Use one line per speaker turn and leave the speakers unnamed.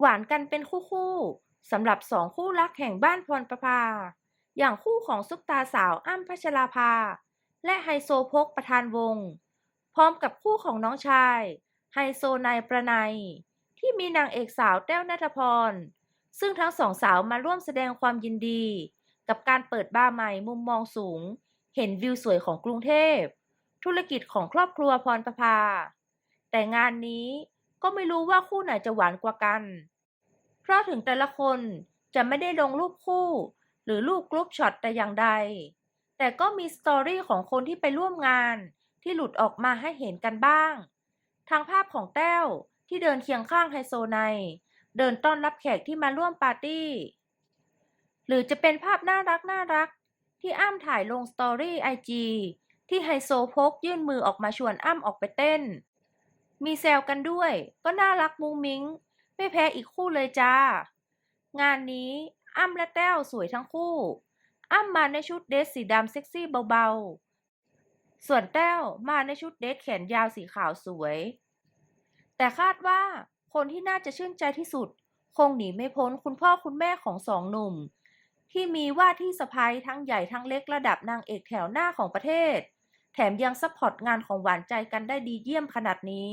หวานกันเป็นคู่ๆสำหรับสองคู่รักแห่งบ้านพรประภา อย่างคู่ของซุปตาสาวอ้ำพัชราภา และไฮโซโพกประธานวง พร้อมกับคู่ของน้องชายไฮโซนายประไนยที่มีนางเอกสาวแต้วนัทพร ซึ่งทั้งสองสาวมาร่วมแสดงความยินดี กับการเปิดบ้าใหม่มุมมองสูง เห็นวิวสวยของกรุงเทพ ธุรกิจของครอบครัวพรประภา แต่งานนี้ ก็ไม่รู้ว่าคู่ไหนจะหวานกว่ากัน เพราะถึงแต่ละคนจะไม่ได้ลงรูปคู่ หรือรูปกรุ๊ปช็อตแต่อย่างใด แต่ก็มีสตอรี่ของคนที่ไปร่วมงานที่หลุดออกมาให้เห็นกันบ้าง ทางภาพของแต้วที่เดินเคียงข้างไฮโซไน เดินต้อนรับแขกที่มาร่วมปาร์ตี้ หรือจะเป็นภาพน่ารักน่ารักที่อ้ำถ่ายลงสตอรี่ไอจีที่ไฮโซโพกยื่นมือออกมาชวนอ้ำออกไปเต้น มีแซวกันด้วย ก็น่ารักมุ้งมิ้ง ไม่แพ้อีกคู่เลยจ้า งานนี้อ้ำและแต้วสวยทั้งคู่อ้ำมาในชุดเดรสสีดำเซ็กซี่เบาๆ ส่วนแต้วมาในชุดเดรสแขนยาวสีขาวสวย แต่คาดว่าคนที่น่าจะชื่นใจที่สุด คงหนีไม่พ้นคุณพ่อคุณแม่ของสองหนุ่ม ที่มีว่าที่สะพ้ยทั้งใหญ่ทั้งเล็กระดับนางเอกแถวหน้าของประเทศ แถมยังซัพพอร์ตงานของหวานใจกันได้ดีเยี่ยมขนาดนี้